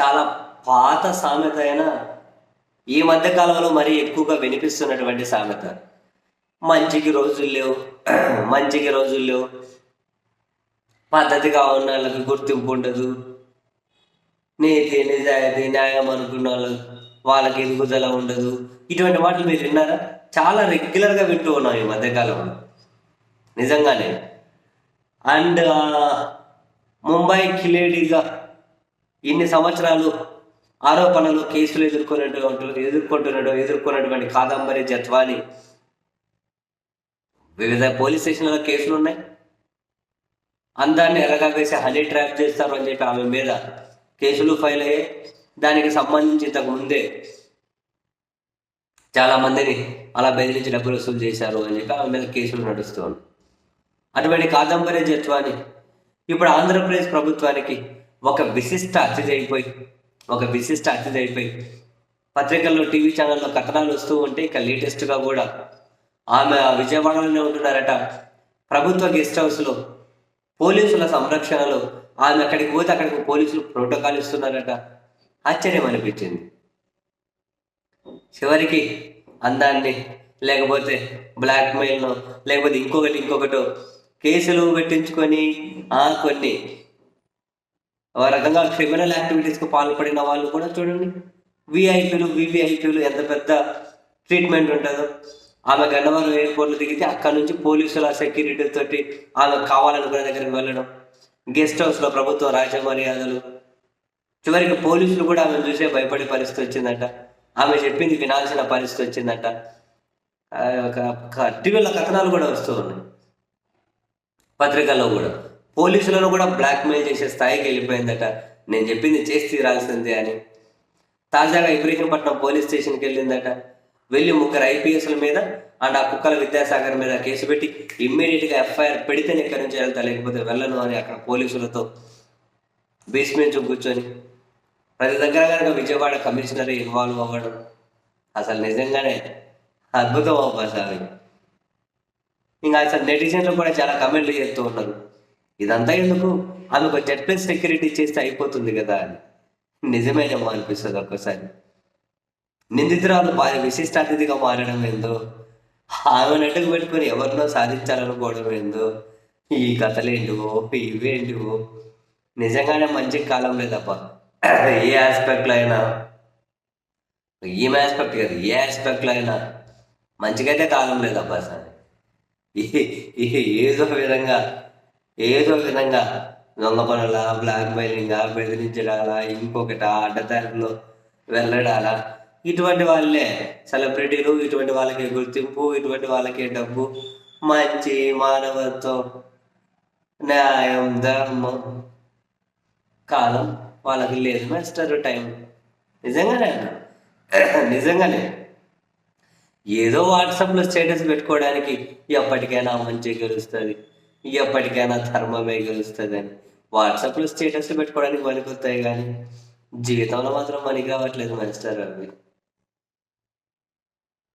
చాలా పాత సామెత అయినా ఈ మధ్య కాలంలో మరీ ఎక్కువగా వినిపిస్తున్నటువంటి సామెత. మంచికి రోజులు లేవు మంచికి రోజులు లేవు. పద్ధతిగా ఉన్న వాళ్ళకి గుర్తింపు ఉండదు. నీతి నిజాయితీ న్యాయం అనుకున్న వాళ్ళు వాళ్ళకి ఎదుగుదల ఉండదు. ఇటువంటి మాటలు మీరు విన్నారా? చాలా రెగ్యులర్గా వింటూ ఉన్నాం ఈ మధ్యకాలంలో నిజంగానే. అండ్ ముంబై కిలేడీగా ఇన్ని సంవత్సరాలు ఆరోపణలు కేసులు ఎదుర్కొనేటువంటి ఎదుర్కొంటున్నాడు ఎదుర్కొన్నటువంటి కాదంబరి జత్వాని వివిధ పోలీస్ స్టేషన్లలో కేసులు ఉన్నాయి. అందాన్ని ఎరగా వేసి హనీ ట్రాప్ చేస్తారు అని చెప్పి ఆమె మీద కేసులు ఫైల్ అయ్యాయి. దానికి సంబంధించి ఇంతకు ముందే చాలా మందిని అలా బెదిరించి డబ్బులు వసూలు చేశారు అని చెప్పి ఆమె మీద కేసులు నడుస్తూ అటువంటి కాదంబరి జత్వాని ఇప్పుడు ఆంధ్రప్రదేశ్ ప్రభుత్వానికి ఒక విశిష్ట అతిథి అయిపోయి ఒక విశిష్ట అతిథి అయిపోయి పత్రికల్లో టీవీ ఛానల్లో కథనాలు వస్తూ ఉంటే ఇక లేటెస్ట్గా కూడా ఆమె ఆ విజయవాడలోనే ఉంటున్నారట. ప్రభుత్వ గెస్ట్ హౌస్లో పోలీసుల సంరక్షణలో ఆమె అక్కడికి పోతే అక్కడికి పోలీసులు ప్రోటోకాల్ ఇస్తున్నారట. ఆశ్చర్యం అనిపించింది. చివరికి అందాన్ని లేకపోతే బ్లాక్మెయిల్ను లేకపోతే ఇంకొకటి ఇంకొకటి కేసులు పెట్టించుకొని ఆ కొన్ని రకంగా క్రిమినల్ యాక్టివిటీస్కి పాల్పడిన వాళ్ళు కూడా చూడండి. విఐపీలు వివిఐపీలు ఎంత పెద్ద ట్రీట్మెంట్ ఉంటుందో. ఆమె గన్నవరం ఎయిర్పోర్ట్లో దిగితే అక్కడ నుంచి పోలీసుల సెక్యూరిటీతోటి ఆమె కావాలనుకునే దగ్గరికి వెళ్ళడం. గెస్ట్ హౌస్లో ప్రభుత్వ రాజమర్యాదలు. చివరికి పోలీసులు కూడా ఆమె చూసే భయపడే పరిస్థితి వచ్చిందట. ఆమె చెప్పింది వినాల్సిన పరిస్థితి వచ్చిందట. ఒక ఒక టీవీలో కథనాలు కూడా వస్తూ ఉన్నాయి. పత్రికల్లో కూడా. పోలీసులను కూడా బ్లాక్మెయిల్ చేసే స్థాయికి వెళ్ళిపోయిందట. నేను చెప్పింది చేసి తీరాల్సిందే అని. తాజాగా ఇబ్రహీంపట్నం పోలీస్ స్టేషన్కి వెళ్ళిందట. వెళ్ళి ముగ్గురు ఐపీఎస్ల మీద అండ్ ఆ కుక్కల విద్యాసాగర్ మీద కేసు పెట్టి ఇమ్మీడియట్గా ఎఫ్ఐఆర్ పెడితేనే ఇక్కడి నుంచి వెళ్తా లేకపోతే వెళ్ళను అని అక్కడ పోలీసులతో బేస్మెంట్ కూర్చొని. ప్రతి దగ్గర కనుక విజయవాడ కమిషనర్ ఇన్వాల్వ్ అవ్వడం అసలు నిజంగానే అద్భుతం అవ్వాలి ఇంకా అసలు నెటిజన్లు కూడా చాలా కమెంట్లు చేస్తూ ఉన్నారు. ఇదంతా ఎందుకు? అది జెడ్ ప్లస్ సెక్యూరిటీ చేస్తే అయిపోతుంది కదా అని. నిజమేనేమో అనిపిస్తుంది ఒక్కసారి. నిందితురాలు వారి విశిష్ట అతిథిగా మారడం ఏందో? ఆమెను అడ్డుకు పెట్టుకొని ఎవరినో సాధించాలనుకోవడం ఏందో? ఈ కథలేంటివో ఇవేంటివో నిజంగానే మంచి కాలం లేదప్ప. ఏ ఆస్పెక్ట్లో అయినా. ఈమె ఆస్పెక్ట్ కాదు ఏ ఆస్పెక్ట్లో అయినా. మంచిగైతే కాలం లేదబ్బా సార్. ఏదో విధంగా ఏదో విధంగా దొంగ బ్లాక్ మెయిలింగా బెదిరించడాలా ఇంకొకట అడ్డదారిలో వెళ్ళడాలా. ఇటువంటి వాళ్ళే సెలబ్రిటీలు ఇటువంటి వాళ్ళకి గుర్తింపు ఇటువంటి వాళ్ళకి డబ్బు మంచి మానవత్వం న్యాయం ధర్మం కాలం వాళ్ళకి లేదు మాస్టర్ టైం నిజంగానే నిజంగానే. ఏదో వాట్సాప్లో స్టేటస్ పెట్టుకోవడానికి ఎప్పటికైనా మంచి గెలుస్తుంది. ఎప్పటికైనా ధర్మమే గెలుస్తుంది. అని వాట్సాప్లో స్టేటస్ పెట్టుకోవడానికి పనికొస్తాయి కానీ జీవితంలో మాత్రం పనికి రావట్లేదు మాస్టర్ అవి.